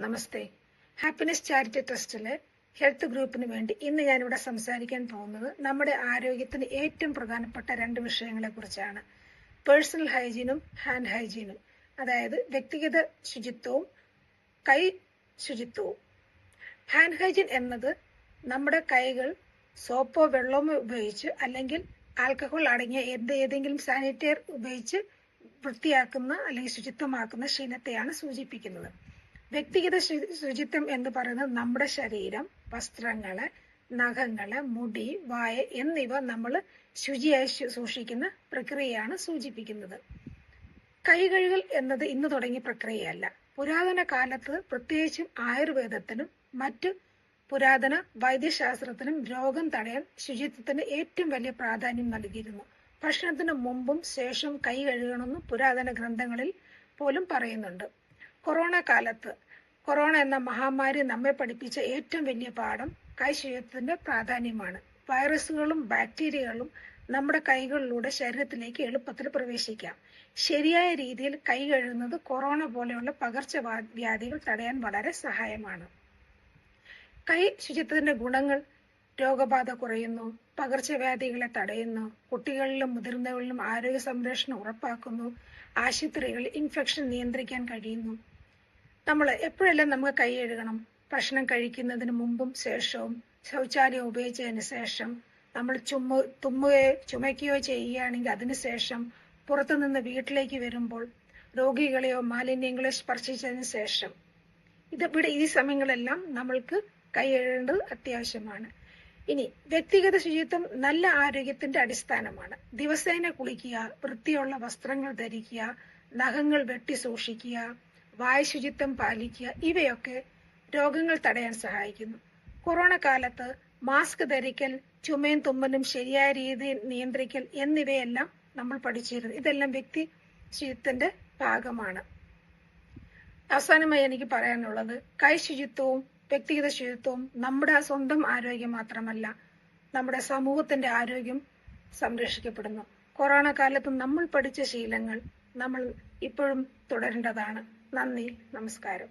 നമസ്തേ. Happiness charity ട്രസ്റ്റിലെ health ഗ്രൂപ്പിന് വേണ്ടി ഇന്ന് ഞാനിവിടെ സംസാരിക്കാൻ പോകുന്നത് നമ്മുടെ ആരോഗ്യത്തിന് ഏറ്റവും പ്രധാനപ്പെട്ട രണ്ട് വിഷയങ്ങളെ കുറിച്ചാണ്. പേഴ്സണൽ ഹൈജീനും ഹാൻഡ് ഹൈജീനും അതായത് വ്യക്തിഗത ശുചിത്വവും കൈ ശുചിത്വവും. ഹാൻഡ് ഹൈജീൻ എന്നത് നമ്മുടെ കൈകൾ സോപ്പോ വെള്ളമോ ഉപയോഗിച്ച് അല്ലെങ്കിൽ ആൽക്കഹോൾ അടങ്ങിയ എന്ത് ഏതെങ്കിലും സാനിറ്റൈർ ഉപയോഗിച്ച് വൃത്തിയാക്കുന്ന അല്ലെങ്കിൽ ശുചിത്വമാക്കുന്ന ശീലത്തെയാണ് സൂചിപ്പിക്കുന്നത്. വ്യക്തിഗത ശുചിത്വം എന്ന് പറയുന്നത് നമ്മുടെ ശരീരം വസ്ത്രങ്ങൾ നഖങ്ങൾ മുടി വായ എന്നിവ നമ്മൾ ശുചിയായി സൂക്ഷിക്കുന്ന പ്രക്രിയയാണ് സൂചിപ്പിക്കുന്നത്. കൈ കഴുകൽ എന്നത് ഇന്ന് തുടങ്ങിയ പ്രക്രിയയല്ല. പുരാതന കാലത്ത് പ്രത്യേകിച്ചും ആയുർവേദത്തിനും മറ്റു പുരാതന വൈദ്യശാസ്ത്രത്തിനും രോഗം തടയാൻ ശുചിത്വത്തിന് ഏറ്റവും വലിയ പ്രാധാന്യം നൽകിയിരുന്നു. ഭക്ഷണത്തിന് മുമ്പും ശേഷം കൈ കഴുകണമെന്ന് പുരാതന ഗ്രന്ഥങ്ങളിൽ പോലും പറയുന്നുണ്ട്. കൊറോണ കാലത്ത് കൊറോണ എന്ന മഹാമാരി നമ്മെ പഠിപ്പിച്ച ഏറ്റവും വലിയ പാഠം കൈ ശുചിത്വത്തിന്റെ പ്രാധാന്യമാണ്. വൈറസുകളും ബാക്ടീരിയകളും നമ്മുടെ കൈകളിലൂടെ ശരീരത്തിലേക്ക് എളുപ്പത്തിൽ പ്രവേശിക്കാം. ശരിയായ രീതിയിൽ കൈ കഴുകുന്നത് കൊറോണ പോലെയുള്ള പകർച്ചവ്യാധികൾ തടയാൻ വളരെ സഹായമാണ്. കൈ ശുചിത്വത്തിന്റെ ഗുണങ്ങൾ രോഗബാധ കുറയുന്നു പകർച്ചവ്യാധികളെ തടയുന്നു കുട്ടികളിലും മുതിർന്നവരിലും ആരോഗ്യ സംരക്ഷണം ഉറപ്പാക്കുന്നു ആശുപത്രികളിൽ ഇൻഫെക്ഷൻ നിയന്ത്രിക്കാൻ കഴിയുന്നു നമ്മൾ എപ്പോഴെല്ലാം നമുക്ക് കൈ കഴുകണം? ഭക്ഷണം കഴിക്കുന്നതിന് മുമ്പും ശേഷവും ശൗചാലയം ഉപയോഗിച്ചതിന് ശേഷം നമ്മൾ ചുമ തുമ്മുകയോ ചുമയ്ക്കുകയോ ചെയ്യുകയാണെങ്കിൽ അതിനുശേഷം പുറത്തുനിന്ന് വീട്ടിലേക്ക് വരുമ്പോൾ രോഗികളെയോ മാലിന്യങ്ങളെയോ സ്പർശിച്ചതിന് ശേഷം. ഇത് ഇവിടെ ഈ സമയങ്ങളെല്ലാം നമ്മൾക്ക് കൈയെഴേണ്ടത് അത്യാവശ്യമാണ്. ഇനി വ്യക്തിഗത ശുചിത്വം നല്ല ആരോഗ്യത്തിന്റെ അടിസ്ഥാനമാണ്. ദിവസേന കുളിക്കുക വൃത്തിയുള്ള വസ്ത്രങ്ങൾ ധരിക്കുക നഖങ്ങൾ വെട്ടി സൂക്ഷിക്കുക വായ ശുചിത്വം പാലിക്കുക. ഇവയൊക്കെ രോഗങ്ങൾ തടയാൻ സഹായിക്കുന്നു. കൊറോണ കാലത്ത് മാസ്ക് ധരിക്കൽ ചുമയും തുമ്മലും ശരിയായ രീതിയിൽ നിയന്ത്രിക്കൽ എന്നിവയെല്ലാം നമ്മൾ പഠിച്ചിരുന്നു. ഇതെല്ലാം വ്യക്തി ശുചിത്വത്തിന്റെ ഭാഗമാണ്. അവസാനമായി എനിക്ക് പറയാനുള്ളത് കൈ ശുചിത്വവും വ്യക്തിഗത ശുചിത്വവും നമ്മുടെ സ്വന്തം ആരോഗ്യം മാത്രമല്ല നമ്മുടെ സമൂഹത്തിന്റെ ആരോഗ്യം സംരക്ഷിക്കപ്പെടുന്നു. കൊറോണ കാലത്ത് നമ്മൾ പഠിച്ച ശീലങ്ങൾ നമ്മൾ ഇപ്പോഴും തുടരേണ്ടതാണ്. നന്ദി. നമസ്കാരം.